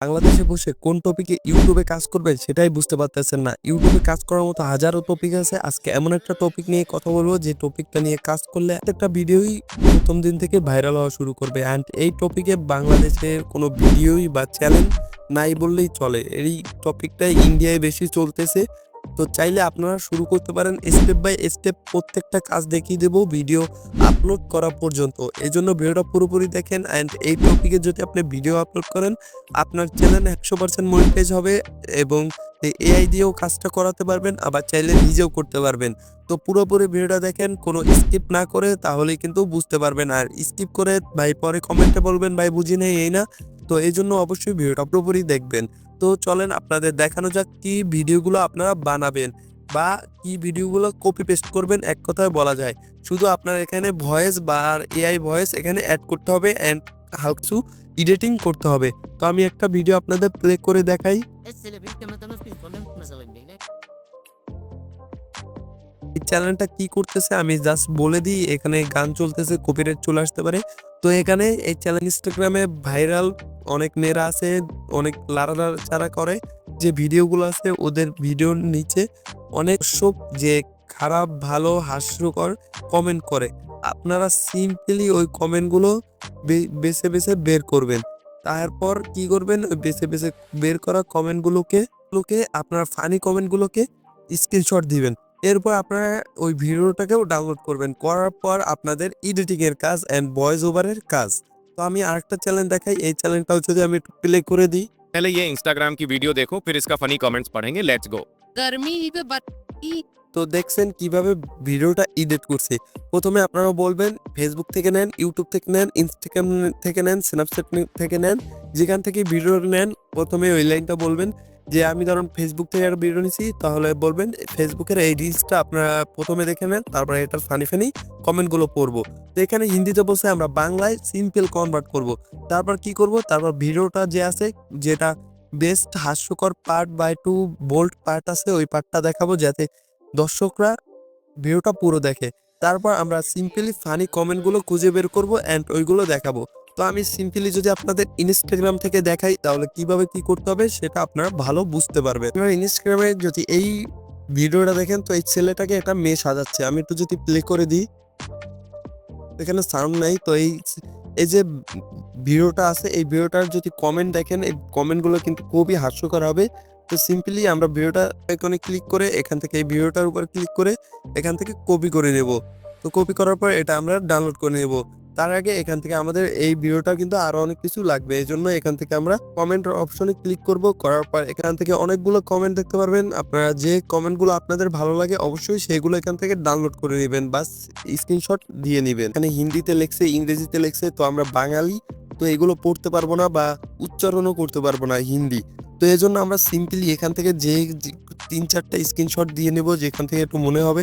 বাংলাদেশে বসে কোন টপিকে ইউটিউবে কাজ করবেন সেটাই বুঝতে পারতেছেন না। ইউটিউবে কাজ করার মতো হাজারো টপিক আছে। আজকে এমন একটা টপিক নিয়ে কথা বলব যে টপিকটা নিয়ে কাজ করলে একটা ভিডিওই প্রথম দিন থেকে ভাইরাল হওয়া শুরু করবে। অ্যান্ড এই টপিকে বাংলাদেশের কোনো ভিডিওই বা চ্যানেল নাই বললেই চলে। এই টপিকটাই ইন্ডিয়ায় বেশি চলতেছে। তো চাইলে আপনারা শুরু করতে পারেন স্টেপ বাই স্টেপ প্রত্যেকটা কাজ দেখিয়ে দেবো ভিডিও আপলোড করা পর্যন্ত। এই জন্য ভিডিওটা পুরোপুরি দেখেন অ্যান্ড এই টপিকে যদি আপনি ভিডিও আপলোড করেন, আপনার চ্যানেল একশো পার্সেন্ট মনিটাইজ হবে এবং এআই দিয়েও কাজটা করাতে পারবেন, আবার চাইলে নিজেও করতে পারবেন। তো পুরোপুরি ভিডিওটা দেখেন, কোনো স্কিপ না করে তাহলে কিন্তু বুঝতে পারবেন। আর স্কিপ করে ভাই পরে কমেন্টে বলবেন, ভাই বুঝি নেই, এই না? তো এই জন্য অবশ্যই ভিডিওটা পুরোপুরি দেখবেন। তো চলেন আপনাদের দেখানো যাক কি ভিডিওগুলো আপনারা বানাবেন বা কি ভিডিওগুলো কপি পেস্ট করবেন, এক কথায় বলা যায়। শুধু আপনার এখানে ভয়েস বা এআই ভয়েস এখানে অ্যাড করতে হবে অ্যান্ড হাউসু এডিটিং করতে হবে। তো আমি একটা ভিডিও আপনাদের প্লে করে দেখাই। চ্যানেলটা কি করতেছে, আমি জাস্ট বলে দিই, এখানে গান চলতেছে কপিরাইট চলে আসতে পারে। তো এখানে এই চ্যানেল ইনস্টাগ্রামে ভাইরাল অনেক মেয়েরা আছে, অনেক লাড়া চারা করে, যে ভিডিওগুলো আছে, ওদের ভিডিওর নিচে অনেক সব যে খারাপ, ভালো, হাস্যকর কমেন্ট করে। আপনারা সিম্পলি ওই কমেন্টগুলো বেছে বেছে বের করবেন। তারপর কি করবেন? বেছে বেছে বের করা কমেন্টগুলোকে লোকে আপনার ফানি কমেন্টগুলোকে স্ক্রিনশট দিবেন। এরপর আপনারা ওই ভিডিওটাকেও ডাউনলোড করবেন করার পর আপনাদের এডিটিং এর কাজ এন্ড ভয়েস ওভারের কাজ তো আমি আরেকটা চ্যানেল দেখাই এই চ্যানেলটাও যদি আমি একটু প্লে করে দিই पहले ये इंस्टाग्राम की वीडियो देखो फिर इसका फनी कमेंट्स पढ़ेंगे लेट्स गो गर्मी पे बट তো দেখছেন কিভাবে ভিডিওটা এডিট করছে প্রথমে আপনারা বলবেন ফেসবুক থেকে নেন ইউটিউব থেকে নেন ইনস্টাগ্রাম থেকে নেন স্ন্যাপচ্যাট থেকে নেন যেখান থেকে ভিডিও নেন প্রথমে ওই লাইনটা বলবেন যে আমি ধরুন ফেসবুক থেকে একটা ভিডিও নিছি, তাহলে বলবেন ফেসবুকের এই রিলসটা আপনারা প্রথমে দেখে নেন, তারপরে এটার ফানি ফানি কমেন্টগুলো পড়ব। তো এখানে হিন্দিতে বসে আমরা বাংলায় সিম্পল কনভার্ট করব। তারপর কি করব? তারপর ভিডিওটা যে আছে, যেটা বেস্ট হাস্যকর পার্ট বা একটু বোল্ড পার্ট আছে, ওই পার্টটা দেখাবো যাতে দর্শকরা ভিডিওটা পুরো দেখে। তারপর আমরা সিম্পলি ফানি কমেন্টগুলো খুঁজে বের করব অ্যান্ড ওইগুলো দেখাবো। তো আমি সিম্পলি যদি আপনাদের ইনস্টাগ্রাম থেকে দেখাই, তাহলে কীভাবে কি করতে হবে সেটা আপনারা ভালো বুঝতে পারবেন। এবার ইনস্টাগ্রামে যদি এই ভিডিওটা দেখেন, তো এই ছেলেটাকে একটা মেয়ে সাজাচ্ছে। আমি একটু যদি প্লে করে দিই। এখানে সাউন্ড নাই, তো এই এই যে ভিডিওটা আছে, এই ভিডিওটার যদি কমেন্ট দেখেন, এই কমেন্টগুলো কিন্তু খুবই হাস্যকর হবে। তো সিম্পলি আমরা ভিডিওটা এখানে ক্লিক করে, এখান থেকে এই ভিডিওটার উপর ক্লিক করে, এখান থেকে কপি করে নেব। তো কপি করার পর এটা আমরা ডাউনলোড করে নেব। তার আগে এখান থেকে আমাদের এই ভিডিওটা কিন্তু আরও অনেক কিছু লাগবে। এই জন্য এখান থেকে আমরা কমেন্ট অপশনে ক্লিক করব। করার পর এখান থেকে অনেকগুলো কমেন্ট দেখতে পারবেন। আপনারা যে কমেন্টগুলো আপনাদের ভালো লাগে অবশ্যই সেগুলো এখান থেকে ডাউনলোড করে নেবেন বা স্ক্রিনশট দিয়ে নেবেন। এখানে হিন্দিতে লেখছে, ইংরেজিতে লেখছে, তো আমরা বাঙালি, তো এগুলো পড়তে পারব না বা উচ্চারণও করতে পারব না হিন্দি। তো এই জন্য আমরা সিম্পলি এখান থেকে যে যে তিন চারটা স্ক্রিনশট দিয়ে নেব, যেখান থেকে একটু মনে হবে,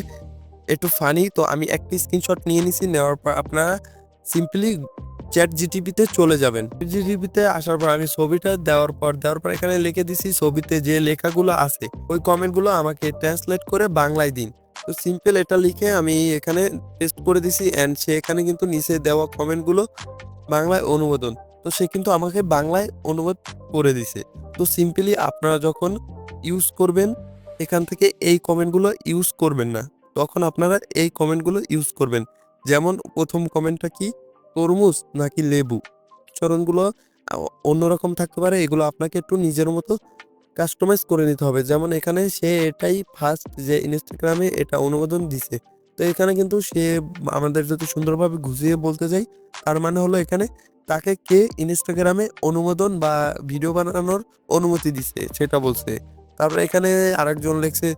একটু ফানি তো আমি একটা স্ক্রিনশট নিয়ে নিছি। নেওয়ার পর আপনারা সিম্পলি চ্যাট জিটিপিতে চলে যাবেন। জিটিপিতে আসার পর আমি ছবিটা দেওয়ার পর দেওয়ার পর এখানে লিখে দিছি ছবিতে যে লেখাগুলো আছে, ওই কমেন্টগুলো আমাকে ট্রান্সলেট করে বাংলায় দিন। তো সিম্পল এটা লিখে আমি এখানে টেস্ট করে দিছি অ্যান্ড সে এখানে কিন্তু নিচে দেওয়া কমেন্টগুলো বাংলায় অনুমোদন। তো সে কিন্তু আমাকে বাংলায় অনুবাদ করে দিছে। তো সিম্পলি আপনারা যখন ইউজ করবেন, এখান থেকে এই কমেন্টগুলো ইউজ করবেন না। তখন আপনারা এই কমেন্টগুলো ইউজ করবেন। যেমন প্রথম কমেন্টটা কি? তরমুজ নাকি লেবু? চরণগুলো অন্যরকম থাকতে পারে। এগুলো আপনাকে একটু নিজের মতো কাস্টমাইজ করে নিতে হবে। যেমন এখানে সে এটাই ফার্স্ট যে ইনস্টাগ্রামে এটা অনুমোদন দিছে। তো এখানে কিন্তু সে আমাদের যদি সুন্দরভাবে গুছিয়ে বলতে যাই, তার মানে হলো এখানে তাকে কে ইনস্টাগ্রামে অনুমোদন বা ভিডিও বানানোর অনুমতি দিছে, সেটা বলছে। তারপরে এখানে আরেকজন লিখছে,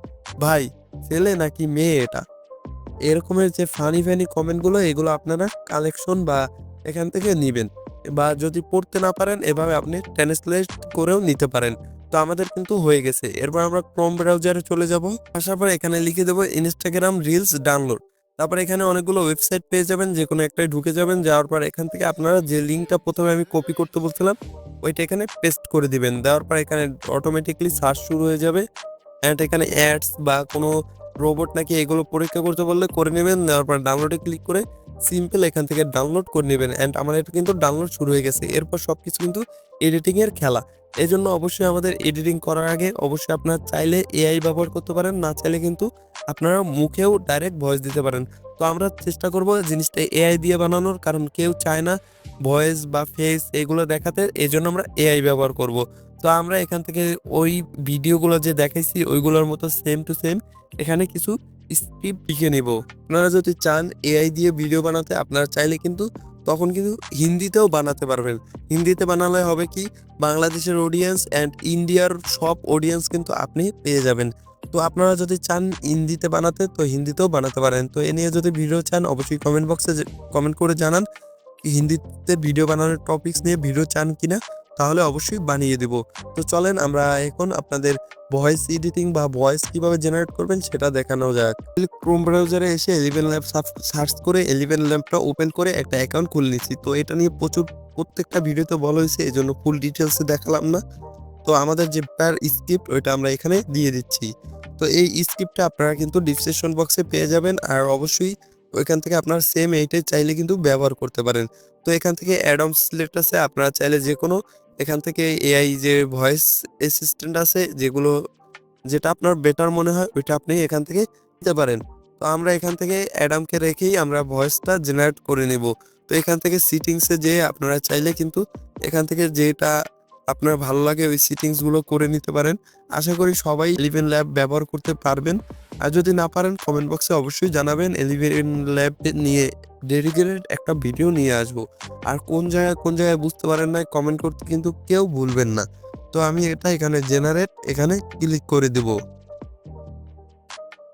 ভাই, ছেলে নাকি মেয়ে এটা? এরকমের যে ফানি ফানি কমেন্টগুলো এগুলো আপনারা কালেকশন বা এখান থেকে নিবেন। বা যদি পড়তে না পারেন, এভাবে আপনি ট্রান্সলেট করেও নিতে পারেন। তো আমাদের কিন্তু হয়ে গেছে। এরপর আমরা ক্রোম ব্রাউজারে চলে যাব। আসার পর এখানে লিখে দেবো ইনস্টাগ্রাম রিলস ডাউনলোড তারপর এখানে অনেকগুলো ওয়েবসাইট পেয়ে যাবেন, যে কোনো একটাই ঢুকে যাবেন। যাওয়ার পর এখান থেকে আপনারা যে লিঙ্কটা প্রথমে আমি কপি করতে বলছিলাম, ওইটা এখানে পেস্ট করে দিবেন। দেওয়ার পর এখানে অটোমেটিকলি সার্চ শুরু হয়ে যাবে। অ্যান্ড এখানে অ্যাডস বা কোনো রোবট নাকি এগুলো পরীক্ষা করতে বললে করে নেবেন দেওয়ার পর ডাউনলোডে ক্লিক করে সিম্পল এখান থেকে ডাউনলোড করে নেবেন। অ্যান্ড আমার এটা কিন্তু ডাউনলোড শুরু হয়ে গেছে। এরপর সব কিছু কিন্তু এডিটিংয়ের খেলা। এই জন্য অবশ্যই আমাদের এডিটিং করার আগে অবশ্যই আপনারা চাইলে এআই ব্যবহার করতে পারেন, না চাইলে কিন্তু আপনারা মুখেও ডাইরেক্ট ভয়েস দিতে পারেন। তো আমরা চেষ্টা করব জিনিসটা এআই দিয়ে বানানোর, কারণ কেউ চায় না ভয়েস বা ফেস এগুলো দেখাতে এই জন্য আমরা এআই ব্যবহার করব। তো আমরা এখান থেকে ওই ভিডিওগুলো যে দেখাইছি, ওইগুলোর মতো সেম টু সেম এখানে কিছু স্ক্রিপ্ট লিখে নিব। আপনারা যদি চান এআই দিয়ে ভিডিও বানাতে, আপনারা চাইলে কিন্তু তখন কিন্তু হিন্দিতেও বানাতে পারবেন। হিন্দিতে বানালে হবে কি? বাংলাদেশের অডিয়েন্স অ্যান্ড ইন্ডিয়ার সব অডিয়েন্স কিন্তু আপনি পেয়ে যাবেন। তো আপনারা যদি চান হিন্দিতে বানাতে, তো হিন্দিতেও বানাতে পারেন। তো এ নিয়ে যদি ভিডিও চান, অবশ্যই কমেন্ট বক্সে কমেন্ট করে জানান হিন্দিতে ভিডিও বানানোর টপিকস নিয়ে ভিডিও চান কিনা। তাহলে অবশ্যই বানিয়ে দিব। তো চলেন আমরা এখন আপনাদের ভয়েস এডিটিং বা ভয়েস কীভাবে জেনারেট করবেন সেটা দেখানো যাক। ক্রোম ব্রাউজারে এসে এলিভেন ল্যাব সার্চ করে এলিভেন ল্যাবটা ওপেন করে একটা অ্যাকাউন্ট খুলে নিচ্ছি। তো এটা নিয়ে প্রচুর, প্রত্যেকটা ভিডিওতে বলা হয়েছে এই জন্য ফুল ডিটেলসে দেখালাম না। তো আমাদের যে প্যার স্ক্রিপ্ট ওইটা আমরা এখানে দিয়ে দিচ্ছি। তো এই স্ক্রিপ্টটা আপনারা কিন্তু ডিসক্রিপশন বক্সে পেয়ে যাবেন। আর অবশ্যই ওইখান থেকে আপনার সেম এইটাই চাইলে কিন্তু ব্যবহার করতে পারেন। তো এখান থেকে অ্যাডম সিলেক্ট আছে আপনারা চাইলে যে কোনো এখান থেকে এআই যে ভয়েস অ্যাসিস্ট্যান্ট আছে, যেগুলো, যেটা আপনার বেটার মনে হয়, ওইটা আপনি এখান থেকে নিতে পারেন। তো আমরা এখান থেকে অ্যাডামকে রেখেই আমরা ভয়েসটা জেনারেট করে নেব। তো এখান থেকে সিটিংসে যে আপনারা চাইলে কিন্তু এখান থেকে যেটা আপনার ভালো লাগে, ওই সিটিংসগুলো করে নিতে পারেন। আশা করি সবাই এলিভেন ল্যাব ব্যবহার করতে পারবেন। আর যদি না পারেন কমেন্ট বক্সে অবশ্যই জানাবেন এলিভেন ল্যাব নিয়ে ডেডিকেটেড একটা ভিডিও নিয়ে আসব। আর কোন জায়গায় কোন জায়গায় বুঝতে পারেন না কমেন্ট করতে কিন্তু কেউ ভুলবেন না। তো আমি এটা এখানে জেনারেট এখানে ক্লিক করে দেব।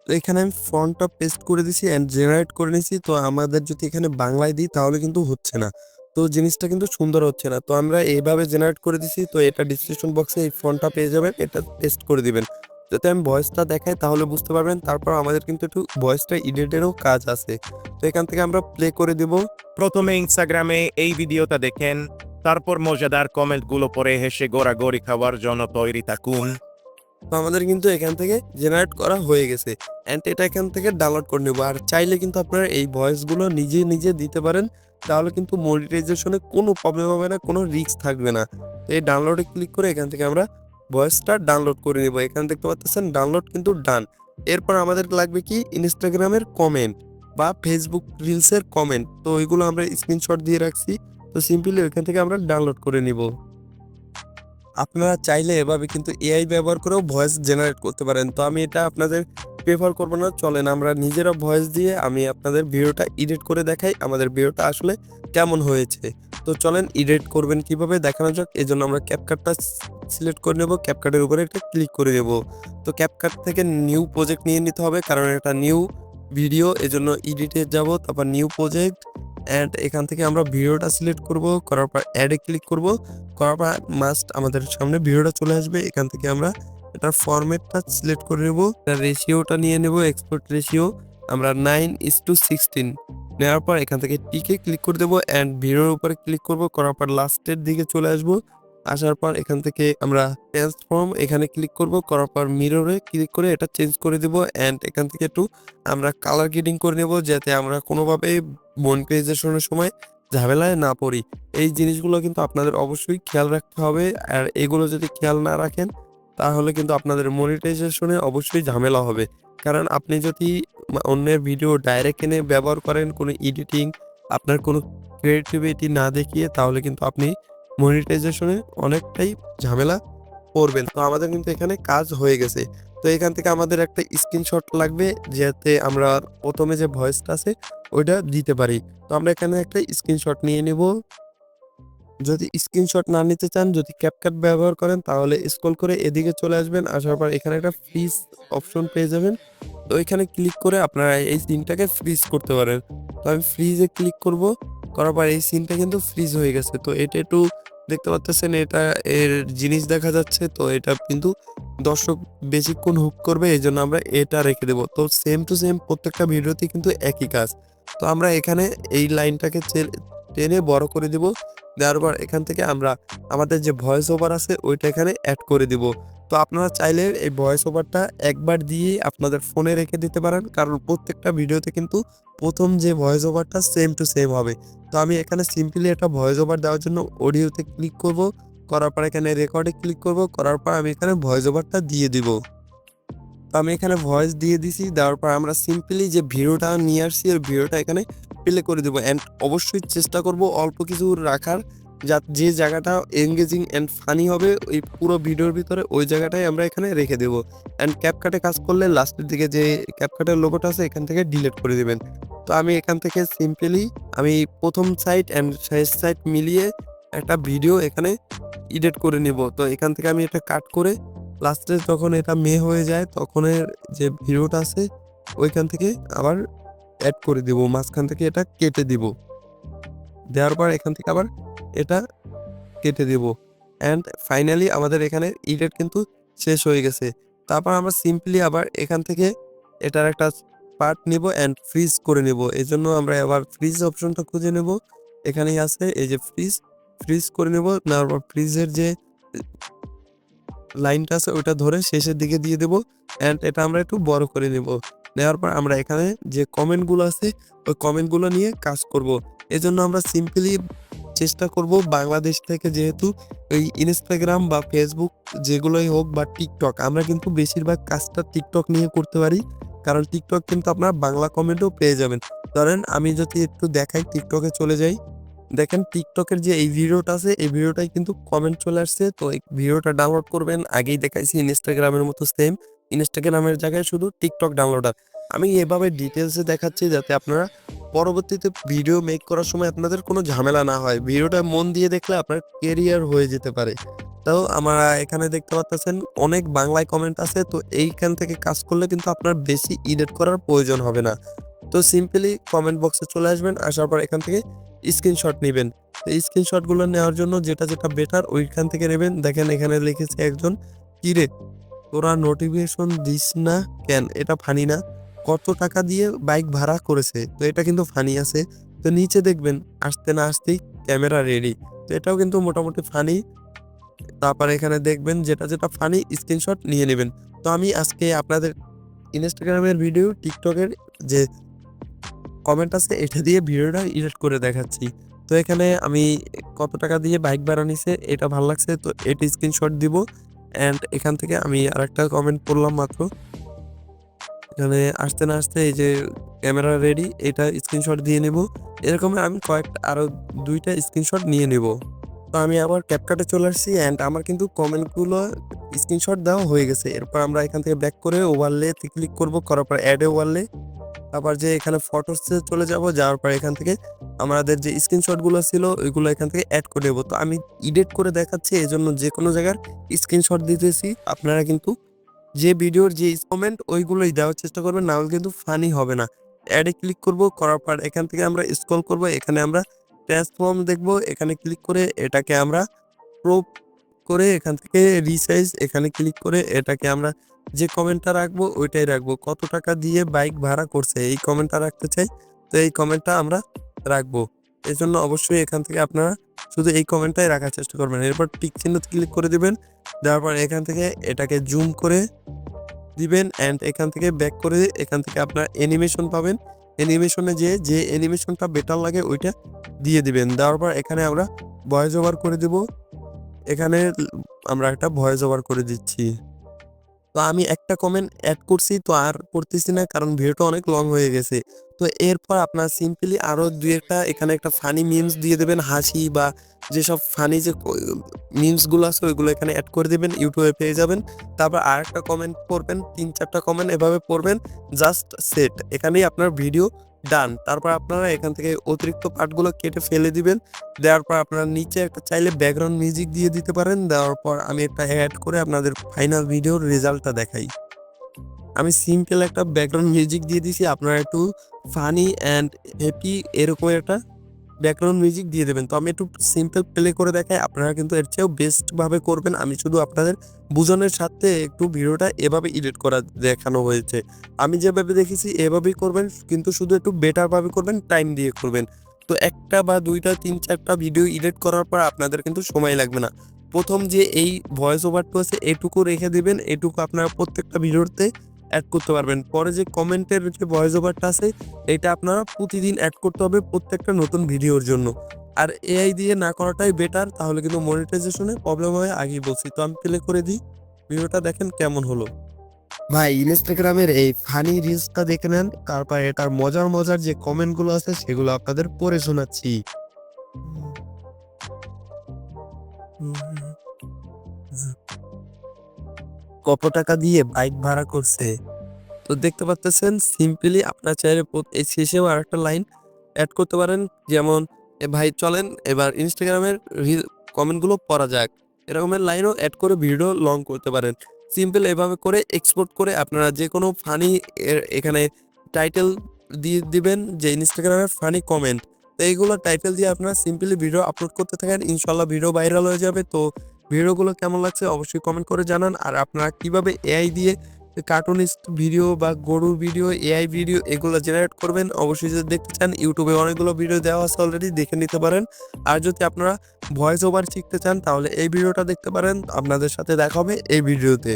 তো এখানে আমি ফন্টটা পেস্ট করে দিছি অ্যান্ড জেনারেট করে নিছি। তো আমাদের যদি এখানে বাংলায় দিই, তাহলে কিন্তু হচ্ছে না। তো জিনিসটা কিন্তু সুন্দর হচ্ছে না। তো আমরা এইভাবে জেনারেট করে দিছি। তো এটা ডিসক্রিপশন বক্সে এই ফন্টটা পেয়ে যাবেন, এটা পেস্ট করে দিবেন। যাতে আমি ভয়েসটা দেখাই তাহলে বুঝতে পারবেন তারপর আমাদের কিন্তু একটু ভয়েসটা এডিটেরও কাজ আছে। তো এখান থেকে আমরা প্লে করে দেব। প্রথমে ইনস্টাগ্রামে এই ভিডিওটা দেখেন। তারপর মজাদার কমেন্টগুলো পরে হেসে গোড়াগড়ি খাওয়ার জন্য তৈরি থাকুন। তো আমাদের কিন্তু এখান থেকে জেনারেট করা হয়ে গেছে। অ্যান্ড এটা এখান থেকে ডাউনলোড করে নেব। আর চাইলে কিন্তু আপনারা এই ভয়েসগুলো নিজে নিজে দিতে পারেন। তাহলে কিন্তু মনিটাইজেশনে কোনো প্রবলেম হবে না কোনো রিস্ক থাকবে না। তো এই ডাউনলোডে ক্লিক করে এখান থেকে আমরা ভয়েসটা ডাউনলোড করে নিব। এখানে দেখতে পাচ্ছেন, ডাউনলোড কিন্তু ডান। এরপর আমাদের লাগবে কি? ইনস্টাগ্রামের কমেন্ট বা ফেসবুক রিলসের কমেন্ট তো ওইগুলো আমরা স্ক্রিনশট দিয়ে রাখছি। তো সিম্পলি ওইখান থেকে আমরা ডাউনলোড করে নিব। আপনারা চাইলে এভাবে কিন্তু এআই ব্যবহার করেও ভয়েস জেনারেট করতে পারেন। তো আমি এটা আপনাদের প্রেফার করব না। চলেন আমরা নিজেরা ভয়েস দিয়ে আমি আপনাদের ভিডিওটা এডিট করে দেখাই। আমাদের ভিডিওটা আসলে কেমন হয়েছে। তো চলেন এডিট করবেন কীভাবে দেখানো যাক। এই জন্য আমরা ক্যাপকাটটা সিলেক্ট করে নেব। ক্যাপকাটের উপরে একটা ক্লিক করে নেব। তো ক্যাপকাট থেকে নিউ প্রজেক্ট নিয়ে নিতে হবে, কারণ এটা নিউ ভিডিও এজন্য এডিটে যাব, তারপর নিউ প্রজেক্ট অ্যান্ড এখান থেকে আমরা ভিডিওটা সিলেক্ট করব। করার পর অ্যাডে ক্লিক করব। করার পর মাস্ট আমাদের সামনে ভিডিওটা চলে আসবে। এখান থেকে আমরা এটার ফরম্যাটটা সিলেক্ট করে নেব। রেশিওটা নিয়ে নেব এক্সপোর্ট রেশিও আমরা নাইন ইস টু সিক্সটিন নেওয়ার পর এখান থেকে টিকে ক্লিক করে দেবো অ্যান্ড ভিডিওর উপরে ক্লিক করব। করার পর লাস্টের দিকে চলে আসব। আসার পর এখান থেকে আমরা ট্রান্সফর্ম এখানে ক্লিক করব। করার পর মিররে ক্লিক করে এটা চেঞ্জ করে দেব অ্যান্ড এখান থেকে একটু আমরা কালার গ্রেডিং করে নেব যাতে আমরা কোনোভাবেই মনিটাইজেশনের সময় ঝামেলায় না পড়ি। এই জিনিসগুলো কিন্তু আপনাদের অবশ্যই খেয়াল রাখতে হবে আর এগুলো যদি খেয়াল না রাখেন তাহলে কিন্তু আপনাদের মনিটাইজেশনে অবশ্যই ঝামেলা হবে। কারণ আপনি যদি অন্যের ভিডিও ডাইরেক্ট এনে ব্যবহার করেন কোনো এডিটিং আপনার কোনো ক্রিয়েটিভিটি না দেখিয়ে, তাহলে কিন্তু আপনি মনিটাইজেশনে অনেকটাই ঝামেলা পড়বেন তো আমাদের কিন্তু এখানে কাজ হয়ে গেছে। তো এখান থেকে আমাদের একটা স্ক্রিনশট লাগবে, যাতে আমরা প্রথমে যে ভয়েসটা আছে, ওইটা দিতে পারি। তো আমরা এখানে একটা স্ক্রিনশট নিয়ে নেব। যদি স্ক্রিনশট না নিতে চান, যদি ক্যাপকাট ব্যবহার করেন, তাহলে স্ক্রল করে এদিকে চলে আসবেন। আসার পর এখানে একটা ফ্রিজ অপশন পেয়ে যাবেন। তো এখানে ক্লিক করে আপনারা এই সিনটাকে ফ্রিজ করতে পারেন। তো আমি ফ্রিজে ক্লিক করব। করার পর এই সিনটা কিন্তু ফ্রিজ হয়ে গেছে। তো এটা একটু দেখতে পাচ্ছেন এটা এর জিনিস দেখা যাচ্ছে। তো এটা কিন্তু দর্শক বেশিক্ষণ হুক করবে এই জন্য আমরা এটা রেখে দেবো। তো সেম টু সেম প্রত্যেকটা ভিডিওতে কিন্তু একই কাজ। তো আমরা এখানে এই লাইনটাকে টেনে বড় করে দিব। দেওয়ার পর এখান থেকে আমরা আমাদের যে ভয়েস ওভার আছে, ওইটা এখানে অ্যাড করে দিব। তো আপনারা চাইলে এই ভয়েস ওভারটা একবার দিয়ে আপনাদের ফোনে রেখে দিতে পারেন, কারণ প্রত্যেকটা ভিডিওতে কিন্তু প্রথম যে ভয়েস ওভারটা সেম টু সেম হবে। তো আমি এখানে সিম্পলি একটা ভয়েস ওভার দেওয়ার জন্য অডিওতে ক্লিক করব। করার পর এখানে রেকর্ডে ক্লিক করব। করার পর আমি এখানে ভয়েস ওভারটা দিয়ে দিব। তো আমি এখানে ভয়েস দিয়ে দিছি, দেওয়ার পর আমরা সিম্পলি যে ভিডিওটা নিয়ে আসছি, ওই ভিডিওটা এখানে প্লে করে দেবো। অ্যান্ড অবশ্যই চেষ্টা করব অল্প কিছু রাখার, যা, যে জায়গাটা এঙ্গেজিং অ্যান্ড ফানি হবে, ওই পুরো ভিডিওর ভিতরে ওই জায়গাটাই আমরা এখানে রেখে দেবো। অ্যান্ড ক্যাপকাটে কাজ করলে লাস্টের দিকে যে ক্যাপকাটের লোগোটা আছে, এখান থেকে ডিলিট করে দেবেন। তো আমি এখান থেকে সিম্পলি আমি প্রথম সাইড অ্যান্ড শেষ সাইড মিলিয়ে একটা ভিডিও এখানে এডিট করে নেব। তো এখান থেকে আমি এটা কাট করে লাস্টে যখন এটা মে হয়ে যায় তখন এর যে ভিডিওটা আছে, ওইখান থেকে আবার অ্যাড করে দিব, মাঝখান থেকে এটা কেটে দিব। দেওয়ার পর এখান থেকে আবার এটা কেটে দিব। অ্যান্ড ফাইনালি আমাদের এখানে ইডেট কিন্তু শেষ হয়ে গেছে। তারপর আমরা সিম্পলি আবার এখান থেকে এটার একটা পার্ট নিব অ্যান্ড ফ্রিজ করে নেব। এই জন্য আমরা আবার ফ্রিজ অপশনটা খুঁজে নেব। এখানেই আছে, এই যে ফ্রিজ ফ্রিজ করে নেব। নেওয়ার পর ফ্রিজের যে লাইনটা আছে ওটা ধরে শেষের দিকে দিয়ে দেবো অ্যান্ড এটা আমরা একটু বড় করে নেব। নেওয়ার পর আমরা এখানে যে কমেন্টগুলো আছে, ওই কমেন্টগুলো নিয়ে কাজ করব। এজন্য আমরা সিম্পলি চেষ্টা করব বাংলাদেশ থেকে যেহেতু এই ইনস্টাগ্রাম বা ফেসবুক যেগুলোই হোক বা টিকটক আমরা কিন্তু বেশিরভাগ কাজটা টিকটক নিয়ে করতে পারি। কারণ টিকটক কিন্তু আপনারা বাংলা কমেন্টও পেয়ে যাবেন। ধরেন আমি যদি একটু দেখাই টিকটকে চলে যাই। দেখেন টিকটকের যে এই ভিডিওটা আছে, এই ভিডিওটাই কিন্তু কমেন্ট চলে আসছে। তো এই ভিডিওটা ডাউনলোড করবেন। আগেই দেখাইছি ইনস্টাগ্রামের মতো সেম ইনস্টাগ্রামের জায়গায় শুধু টিকটক ডাউনলোডার আমি এভাবে ডিটেলসে দেখাচ্ছি যাতে আপনারা পরবর্তীতে ভিডিও মেক করার সময় আপনাদের কোনো ঝামেলা না হয়। ভিডিওটা মন দিয়ে দেখলে আপনার কেরিয়ার হয়ে যেতে পারে। তো আমরা এখানে দেখতে পাচ্ছেন, অনেক বাংলায় কমেন্ট আছে। তো এইখান থেকে কাজ করলে কিন্তু আপনার বেশি এডিট করার প্রয়োজন হবে না। তো সিম্পলি কমেন্ট বক্সে চলে আসবেন। আসার পর এখান থেকে স্ক্রিনশট নেবেন। তো স্ক্রিনশটগুলো নেওয়ার জন্য যেটা যেটা বেটার ওইখান থেকে নেবেন। দেখেন এখানে লিখেছে একজন, কিরে, তোরা নোটিফিকেশন দিস না কেন? এটা ফানি না। কত টাকা দিয়ে বাইক ভাড়া করেছে? তো এটা কিন্তু ফানি আছে। তো নিচে দেখবেন, আসতে না আসতেই ক্যামেরা রেডি তো এটাও কিন্তু মোটামুটি ফানি তারপর এখানে দেখবেন, যেটা যেটা ফানি স্ক্রিনশট নিয়ে নেবেন। তো আমি আজকে আপনাদের ইনস্টাগ্রামের ভিডিও টিকটকের যে কমেন্ট আছে, এটা দিয়ে ভিডিওটা এডিট করে দেখাচ্ছি। তো এখানে আমি কত টাকা দিয়ে বাইক ভাড়া নিছে, এটা ভালো লাগছে, তো এটা স্ক্রিনশট দিব। অ্যান্ড এখান থেকে আমি আরেকটা কমেন্ট করলাম মাত্র। এখানে আসতে না আসতে এই যে ক্যামেরা রেডি এটা স্ক্রিনশট দিয়ে নেব। এরকম আমি কয়েকটা আরও দুইটা স্ক্রিনশট নিয়ে নেব। তো আমি আবার ক্যাপকাটে চলে আসছি অ্যান্ড আমার কিন্তু কমেন্টগুলো স্ক্রিনশট দেওয়া হয়ে গেছে। এরপর আমরা এখান থেকে ব্যাক করে ওভারলে ক্লিক করব, করার পর অ্যাডে ওভারলে তারপর যে এখানে ফটোসে চলে যাব, যাওয়ার পর এখান থেকে আমাদের যে স্ক্রিনশটগুলো ছিল, ওইগুলো এখান থেকে অ্যাড করে নেব। তো আমি এডিট করে দেখাচ্ছি এই জন্য যে কোনো জায়গার স্ক্রিনশট দিতেছি। আপনারা কিন্তু যে ভিডিওর যে কমেন্ট ওইগুলোই দেওয়ার চেষ্টা করবেন না হলে কিন্তু ফানি হবে না। অ্যাডে ক্লিক করব, করার পর এখান থেকে আমরা স্ক্রল করব, এখানে আমরা ট্রান্সফর্ম দেখব, এখানে ক্লিক করে এটাকে আমরা প্রোপ করে এখান থেকে রিসাইজ এখানে ক্লিক করে এটাকে আমরা যে কমেন্টটা রাখব, ওইটাই রাখব। কত টাকা দিয়ে বাইক ভাড়া করছে, এই কমেন্টটা রাখতে চাই, তো এই কমেন্টটা আমরা রাখব। এই জন্য অবশ্যই এখান থেকে আপনারা শুধু এই কমেন্টটাই রাখার চেষ্টা করবেন। এরপর টিক চিহ্ন ক্লিক করে দিবেন, দেওয়ার পর এখান থেকে এটাকে জুম করে দিবেন অ্যান্ড এখান থেকে ব্যাক করে এখান থেকে আপনার অ্যানিমেশন পাবেন। অ্যানিমেশনে যে যে অ্যানিমেশনটা বেটার লাগে, ওইটা দিয়ে দিবেন। দেওয়ার পর এখানে আমরা ভয়েস ওভার করে দেব। এখানে আমরা একটা ভয়েস ওভার করে দিচ্ছি। তো আমি একটা কমেন্ট অ্যাড করছি তো আর করতেছি না কারণ ভিডিওটা অনেক লং হয়ে গেছে। তো এরপর আপনার সিম্পলি আরও দুই একটা, এখানে একটা ফানি মিমস দিয়ে দেবেন, হাসি বা যেসব ফানি যে মিমসগুলো আছে ওইগুলো এখানে অ্যাড করে দেবেন ইউটিউবে পেয়ে যাবেন। তারপর আর একটা কমেন্ট করবেন, তিন চারটা কমেন্ট এভাবে পড়বেন জাস্ট সেট এখানেই আপনার ভিডিও ডান তারপর আপনারা এখান থেকে অতিরিক্ত পার্টগুলো কেটে ফেলে দিবেন। দেওয়ার পর আপনারা নিচে একটা চাইলে ব্যাকগ্রাউন্ড মিউজিক দিয়ে দিতে পারেন। দেওয়ার পর আমি একটা অ্যাড করে আপনাদের ফাইনাল ভিডিওর রেজাল্টটা দেখাই। আমি সিম্পল একটা ব্যাকগ্রাউন্ড মিউজিক দিয়ে দিছি। আপনারা একটু ফানি অ্যান্ড হ্যাপি এরকম একটা ব্যাকগ্রাউন্ড মিউজিক দিয়ে দেবেন। তো আমি একটু সিম্পল প্লে করে দেখাই, আপনারা কিন্তু এর চেয়েও বেস্টভাবে করবেন। আমি শুধু আপনাদের বুঝানোর সাথে একটু ভিডিওটা এভাবে এডিট করা দেখানো হয়েছে। আমি যেভাবে দেখেছি এভাবেই করবেন, কিন্তু শুধু একটু বেটারভাবে করবেন টাইম দিয়ে করবেন। তো একটা বা দুইটা, তিন, চারটা ভিডিও এডিট করার পর আপনাদের কিন্তু সময় লাগবে না। প্রথম যে এই ভয়েস ওভারটা আছে, এটুকু রেখে দিবেন, এটুকু আপনারা প্রত্যেকটা ভিডিওতে অ্যাড করতে পারবেন। পরে যে কমেন্টের যে ভয়েস ওভারটা আছে এটা আপনারা প্রতিদিন অ্যাড করতে হবে প্রত্যেকটা নতুন ভিডিওর জন্য। আর এআই দিয়ে না করাটাই বেটার তাহলে কিন্তু মনিটাইজেশনে প্রবলেম হয় আগেই বলছি। তো আমি প্লে করে দিই ভিডিওটা দেখেন কেমন হলো। ভাই ইনস্টাগ্রামের এই ফানি রিলসটা দেখে নেন তারপর এটার মজার মজার যে কমেন্টগুলো আছে সেগুলো আপনাদের পড়ে শোনাচ্ছি। কত টাকা দিয়ে বাইক ভাড়া করছে? তো দেখতে পাচ্ছেন সিম্পলি আপনার চাইলে এই শেষেও আরেকটা লাইন অ্যাড করতে পারেন। যেমন ভাই, চলেন, এবার ইনস্টাগ্রামের কমেন্টগুলো পড়া যাক। এরকমের লাইনও অ্যাড করে ভিডিও লং করতে পারেন। সিম্পল এভাবে করে এক্সপোর্ট করে আপনারা যে কোনো ফানি এখানে টাইটেল দিয়ে দিবেন, যে ইনস্টাগ্রামের ফানি কমেন্ট তো এইগুলো টাইটেল দিয়ে আপনারা সিম্পলি ভিডিও আপলোড করতে থাকেন। ইনশাল্লাহ ভিডিও ভাইরাল হয়ে যাবে। তো ভিডিওগুলো কেমন লাগছে অবশ্যই কমেন্ট করে জানান। আর আপনারা কীভাবে এআই দিয়ে কার্টুনিস্ট ভিডিও বা গরুর ভিডিও এআই ভিডিও এগুলো জেনারেট করবেন, অবশ্যই যদি দেখতে চান ইউটিউবে অনেকগুলো ভিডিও দেওয়া আছে অলরেডি দেখে নিতে পারেন। আর যদি আপনারা ভয়েস ওভার শিখতে চান, তাহলে এই ভিডিওটা দেখতে পারেন। আপনাদের সাথে দেখা হবে এই ভিডিওতে